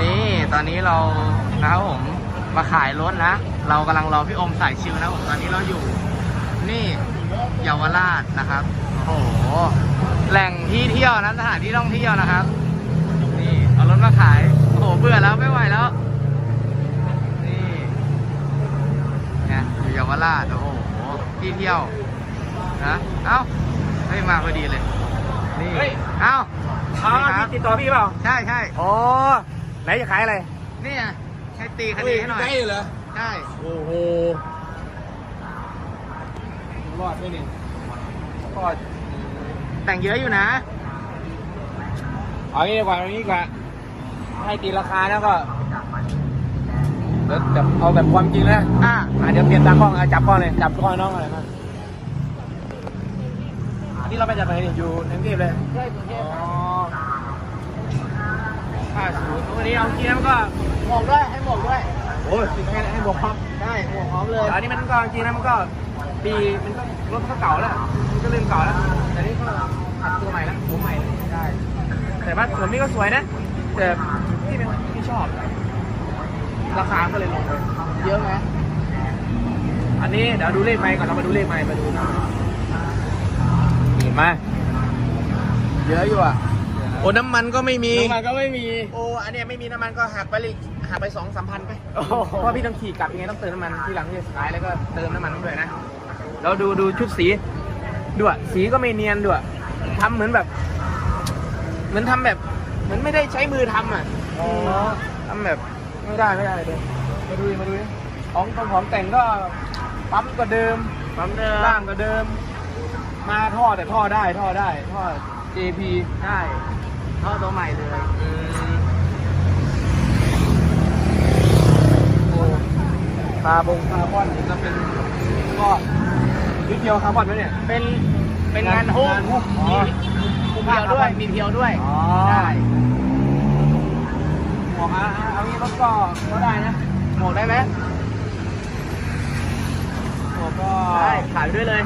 นี่ตอนนี้เรานะครับผมมาขายรถนะ เรากำลังรอพี่อมสายชิวนะผมตอนนี้เราอยู่ นี่เยาวราชนะครับโอ้โหแหล่งที่เที่ยวนะสถานที่ท่องเที่ยวนะครับ นี่เอารถมาขายโอ้โหเบื่อแล้วไม่ไหวแล้ว นี่เนี่ยอยู่เยาวราชโอ้โหที่เที่ยวนะเอ้าเฮ้ยมาพอดีเลยนี่เฮ้ยเอ้าอ๋อนี่ครับพี่ติดต่อพี่เปล่า ใช่ใช่อ๋อ ไหนจะขายอะไรนี่อะใช้ตีคดีให้หน่อยได้เหรอใช่โอ้โหรอดไม่นี่รอดแต่งเยอะอยู่นะเอางี้ดีกว่าเอางี้ดีกว่าให้ตีราคาแล้วก็เดี๋ยวเอาแบบความจริงนะอะอะเดี๋ยวเปลี่ยนตากล้องอะจับกล้องเลยจับกล้องน้องอะไรมานนี้เราไปจับไหนเอยู่กรุงเทพเลยใช่กรุงเทพ 50วันนี้เอาเกียร์มันก็หมวกด้วยให้หมวกด้วยโอ้ยใค่ให้หมวกพร้อมได้หมวกพร้อมเลยอันนี้มันก็จริงนะมันก็ปีมันก็รถก็เก่าแล้วมันก็ลืมเก่าแล้วแต่นี่ก็ขัดตัวใหม่แล้วหัวใหม่ใช่แต่ว่าส่วนี้ก็สวยนะ แต่ที่เป็นที่ชอบ ราคาก็เลยลงเลยเยอะไหมอันนี้เดี๋ยวดูเลขไม้ก่อนเรามาดูเลขไม้มาดูนะเห็นไหมเยอะอยู่อะ โอ้น้ำมันก็ไม่มี น้ำมันก็ไม่มี โอ้อันเนี้ยไม่มีน้ำมันก็หักไปเลยหักไปสองสามพันไปโอ้โห เพราะว่าพี่ต้องขี่กลับยังไงต้องเติมน้ำมันที่หลังที่จะขายแล้วก็เติมน้ำมันด้วยนะแล้วดูดูชุดสีด้วยสีก็ไม่เนียนด้วยทำเหมือนแบบ เหมือนทำแบบ เหมือนไม่ได้ใช้มือทำอะอ๋อทำแบบไม่ได้ไม่ได้เลยมาดูดิมาดูดิของของของแต่งก็ปั๊มก็เดิม ปั๊มเดิมล่างก็เดิม มาท่อแต่ท่อได้ท่อได้ท่อ JP ได้ ท่อตัวใหม่เลยอืมโอ้คาบงคาร์บอนนี่ก็เป็นก็นิดเดียวคาร์บอนไหมเนี่ย เป็นเป็นงานหุ้มงานหุ้มอ๋อ มีเพียวด้วยมีเพียวด้วยอ๋อได้หมวกอะเอางี้รถก็ก็ได้นะหมวกได้ไหมหมวกก็ได้ขายไปด้วยเลย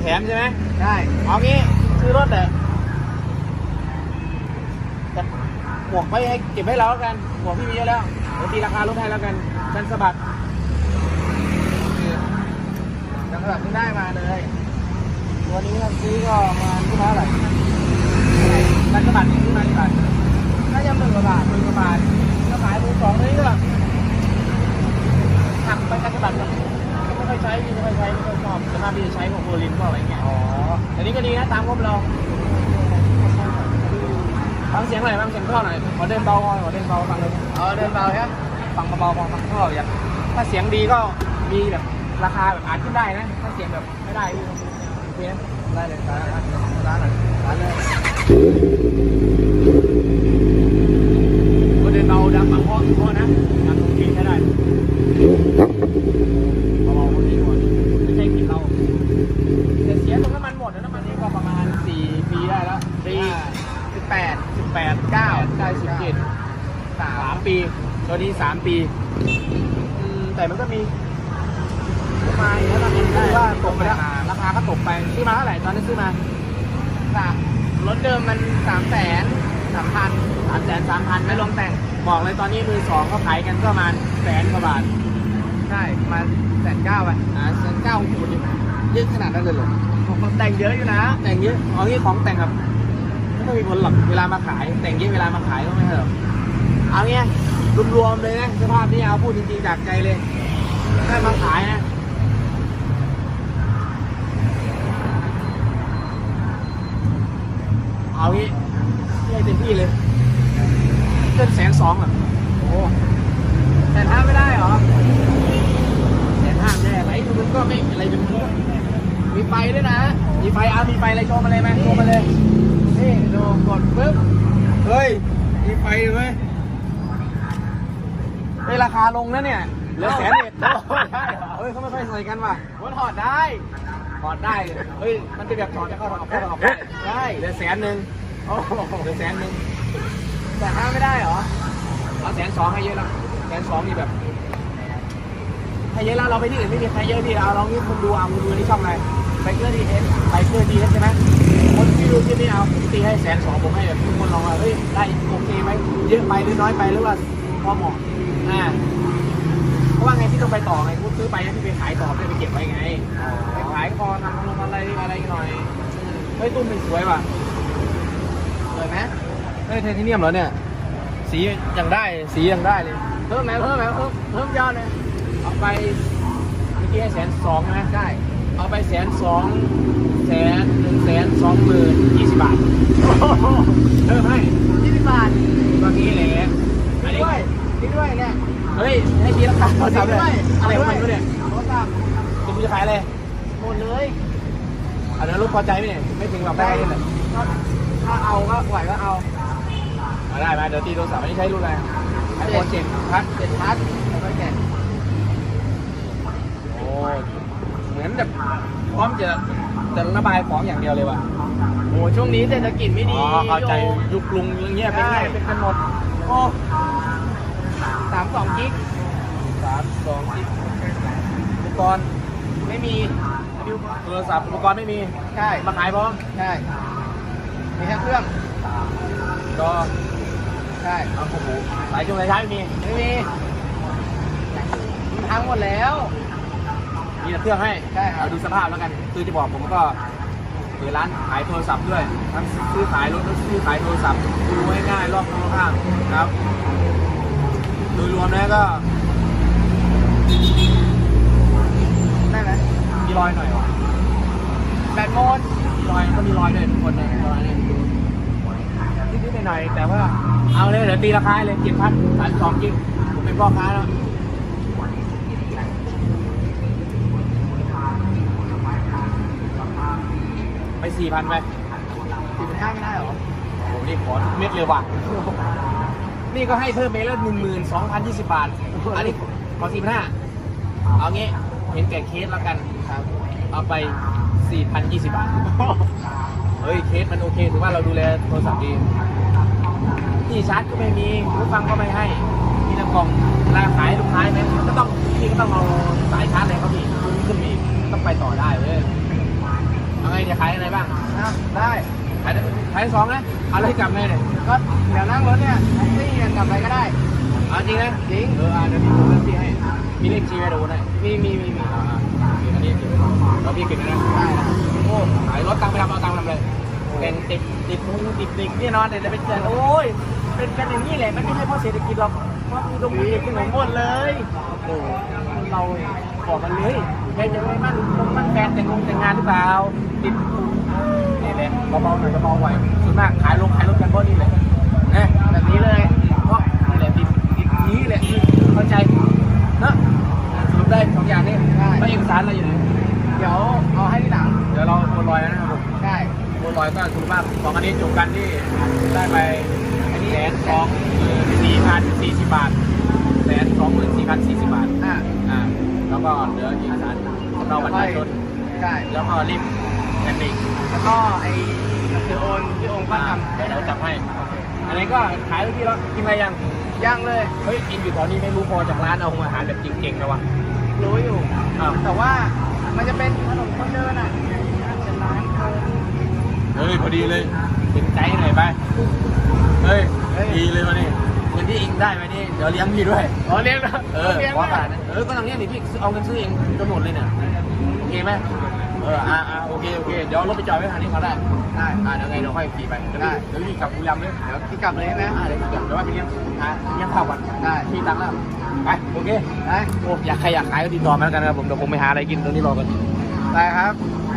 แถมใช่ไหมได้เอางี้ซื้อรถแต่แต่ หมวกไว้ให้เก็บให้เราแล้วกัน หมวกพี่มีเยอะแล้วเดี๋ยวตีราคารถให้แล้วกันกันสะบัดจังหวัดที่ได้มาเลยตัวนี้ถ้าซื้อก็ประมาณที่เท่าไหร่กันสะบัดนี่ซื้อมากี่บาทน่าจะหมื่นกว่าบาทหมื่นกว่าบาทถ้าขายมือสองนี่ก็หักไปกันสะบัดก็ไม่ค่อยใช้พี่ไม่ค่อยใช้ไม่ค่อยชอบจะมาพี่จะใช้ของโบลินพวกอะไรเงี้ยอ๋อแต่นี้ก็ดีนะตามงบเรา ฟังเสียงหน่อยฟังเสียงท่อหน่อยขอเดินเบาก่อนขอเดินเบาฟังเลยเอาเดินเบาใช่ไหมฟังเบาๆฟังฟังท่ออย่างถ้าเสียงดีก็มีแบบราคาแบบอาจขึ้นได้นะ ถ้าเสียงแบบไม่ได้พี่โอเคนะได้เลยร้านร้านไหนร้านเลย ก็เดินเบาดังบางข้อข้อนะดังโอเคใช้ได้เบาๆคนนี้ก่อนไม่ใช่กินเราแต่เสียตรงน้ำมันหมดนะน้ำมันนี่ก็ประมาณสี่ปีได้แล้ว สี่ สิบ แปดเก้าได้สิบเจ็ดสามปี ตัวนี้สามปีอืมแต่มันก็มีมาอย่างนี้ยมันได้ว่าตกไปแล้วราคาก็ตกไปซื้อมาเท่าไหร่ตอนนี้ซื้อมาสามรถเดิมมันสามแสนสามพันสามแสนสามพันไม่รวมแต่งบอกเลยตอนนี้มือสองเขาขายกันก็ประมาณแสนกว่าบาทใช่ประมาแสนเก้าไปอ่าแสนเก้าหูดิเยอะขนาดนั้นเลยเหรอผมแต่งเยอะอยู่นะ แต่งเยอะเอางี้ของแต่งครับ ไม่มีผลหรอกเวลามาขาย แต่งเยอะเวลามาขายก็ไม่ใช่หรอกเอาเงี้ยรวมๆเลยนะสภาพนี้เอาพูดจริงๆจากใจเลยได้มาขายนะเอางี้ให้เต็มที่เลยเกินแสนสองอะโอ้แสนห้าไม่ได้เหรอแสนห้าแน่ไหมมันก็ไม่อะไรเป็นมันมีไฟด้วยนะ มีไฟเอามีไฟอะไรโชว์มาเลยไหมโชว์มาเลย นี่ดูกดปุ๊บ เฮ้ย มีไฟเลยเฮ้ยราคาลง นะเนี่ยเหลือแสนเอ็ดได้เหรอเฮ้ยเขาไม่ค่อยใส่กันว่ะมันถอดได้ถอดได้เลยเฮ้ยมันเป็นแบบถอดจะเข้าถอดออกเข้าถอดออกได้ได้เหลือแสนหนึ่งโอ้โหเหลือแสนหนึ่งแสนห้าไม่ได้เหรอเอาแสนสองให้เยอะแล้วแสนสองนี่แบบให้เยอะแล้วเราไปที่อื่นไม่มีใครเยอะพี่เอาลองนี่คุณดูเอาคุณดูนี่ช่องอะไรไบเกอร์ดีเอสไบเกอร์ดีเอสใช่ไหมคนที่ดูที่นี่เอาผมตีให้แสนสองผมให้แบบทุกคนลองว่าเฮ้ยได้โอเคไหมเยอะไปหรือน้อยไปหรือว่าพอเหมาะอ่า เพราะว่าไงพี่ต้องไปต่อไงกูซื้อไปแล้วพี่ไปขายต่อไม่ได้ไปเก็บไว้ไงไปขายคอทำลงอะไรอะไรหน่อยเฮ้ยตุ้มเป็นสวยว่ะสวยไหมเฮ้ยไทเทเนียมเหรอเนี่ย สียังได้สียังได้เลยเพิ่มไหมเพิ่มไหมเพิ่มเพิ่มยอดเลยเอาไปเมื่อกี้ให้แสนสองนะได้ เอาไปแสนสองแสนหนึ่งแสนสองหมื่นยี่สิบบาทเพิ่มให้ยี่สิบบาทเมื่อกี้แหละอันนี้ด้วยนี่ด้วยเนี่ย เฮ้ย ให้ดีราคาโทรศัพท์เลยอะไรของมันวะเนี่ยโทรศัพท์จะมึงจะขายอะไรหมดเลยอันนั้นรถพอใจไหมเนี่ยไม่ถึงหรอกได้เลยแหละถ้าถ้าเอาก็ไหวก็เอามาได้มาเดี๋ยวตีโทรศัพท์อันนี้ใช้รุ่นอะไรไอโฟนเจ็ดพัดเจ็ดพัดแล้วก็แกะโอ้ยเหมือนแบบพร้อมจะจะระบายของอย่างเดียวเลยว่ะโอ้ช่วงนี้เศรษฐกิจไม่ดีอ๋อเข้าใจยุคลุงอย่างเงี้ยเป็นไงเป็นกันหมดโอ้ สามสองกิกสามสองสิบอุปกรณ์ไม่มีโทรศัพท์อุปกรณ์ไม่มี ใช่ มาขายพร้อม ใช่ มีแค่เครื่องก็ใช่เอาโอ้โหสายช่วงสายช้าไม่มี ไม่มีมันพังหมดแล้ว มีแต่เครื่องให้ ใช่ครับเอาดูสภาพแล้วกัน คือจะบอกผมก็เปิดร้านขายโทรศัพท์ด้วย ทั้งซื้อขายรถและซื้อขายโทรศัพท์ดูง่ายๆรอบข้างๆนะครับโดยรวมแล้วก็ได้ไหมมีรอยหน่อยวะแบตโมดมีรอยก็มีรอยด้วยทุกคนเนี่ยรอยเนี่ยนิดๆหน่อยๆแต่ว่าเอาเลยเดี๋ยวตีราคาให้เลยเจ็ดพันสามสองกิกผมเป็นพ่อค้าแล้วไปสี่พันไปสี่พันห้าไม่ได้เหรอผมนี่ขอทุกเม็ดเลยว่ะ นี่ก็ให้เพิ่มเมตรละหนึ่งหมื่นสองพันยี่สิบบาท อันนี้ขอสี่พันห้าเอางี้เห็นแก่เคสแล้วกันครับเอาไปสี่พันยี่สิบบาท เฮ้ยเคสมันโอเคถือว่าเราดูแลโทรศัพท์ดีที่ชาร์จก็ไม่มีหูฟังก็ไม่ให้ มีแต่กล่องเวลาขายลูกค้าไหมก็ต้องพี่ก็ต้องเอาสายชาร์จอะไรเขาพี่ขึ้นมาอีกต้องไปต่อได้เว้ยเอาไงจะขายอะไรบ้างอะได้ ขายได้ขายได้สองนะเอาอะไรกลับเลยเนี่ยก็เดี๋ยวนั่งรถเนี่ยแท็กซี่กันกลับไปก็ได้เอาจริงนะจริงเอออะเดี๋ยวพี่ดูเรื่องพี่ให้มีเลขชีไหมเดี๋ยวโอนให้มีมีมีมีอ่าอ่าอันนี้เก็บแล้วพี่เก็บนะได้นะโอ้ขายรถตังค์ไปทำเอาตังค์ทำเลยเป็นติดติดมูติดติดนี่นอนเดี๋ยวจะไปเจอโอ้ย เป็นกันอย่างนี้แหละมันไม่ใช่เพราะเศรษฐกิจหรอกเพราะมีตรงมีเด็กขนมหมดเลยโอ้เราบอกกันเลยแกจะไม่มั่นคงมั่นแฟนแต่งงแต่งงานหรือเปล่าติดนี่แหละเบาๆหน่อยเบาๆไหวส่วนมากขายลงขายรถกันเพราะนี่แหละนะแบบนี้เลยเพราะนี่แหละติดติดนี้แหละเข้าใจนะสรุปได้สองอย่างนี้แล้วเอกสารอะไรอยู่ไหนเดี๋ยวเอาให้ที่หลังเดี๋ยวเราโอนลอยแล้วนะครับผมได้โอนลอยก็สรุปว่าสองอันนี้จบกันที่ได้ไป แสนสองหมื่นสี่พันสี่สิบบาทแสนสองหมื่นสี่พันสี่สิบบาทอะอ่าแล้วก็เหลือเอกสารสำเนาบัตรประชาชนได้แล้วก็รีบแอนดิกแล้วก็ไอ้คือโอนที่โอนก็ทำเดี๋ยวจับให้ อันนี้ก็ขายไปที่แล้วกินอะไรยังย่างเลยเฮ้ยกินอยู่แถวนี้ไม่รู้พอจากร้านเอาอาหารแบบจริงๆนะวะรู้อยู่อ้าวแต่ว่ามันจะเป็นถนนคนเดินอะเป็นร้านคนเฮ้ยพอดีเลยถึงใจหน่อยไปเฮ้ยเฮ้ย ดีเลยวันนี้เงินที่เองได้ไปนี่เดี๋ยวเลี้ยงพี่ด้วย อ๋อเลี้ยงนะเออเลี้ยงขอนะขนาดนั้นเออก็ตรงนี้นี่พี่เอาเงินซื้อเองจนหมดเลยเนี่ยโอเคไหมเอออ่าอ่าโอเคโอเคเดี๋ยวเอารถไปจอดไว้ทางนี้เขาได้ได้อ่าเดี๋ยวไงเดี๋ยวค่อยขี่ไปเดี๋ยวได้พี่เดี๋ยวพี่กลับบุรีรัมย์เลยเดี๋ยวพี่กลับเลยใช่ไหมอ่าเดี๋ยวพี่กลับเดี๋ยวว่าไปเลี้ยงอ่าเลี้ยงข้าวก่อนได้มีตังค์แล้วไปโอเคได้โอ้อยากใครอยากขายก็ติดต่อมาแล้วกันครับผมเดี๋ยวผมไปหาอะไรกินตรงนี้รอกัน ได้ครับโ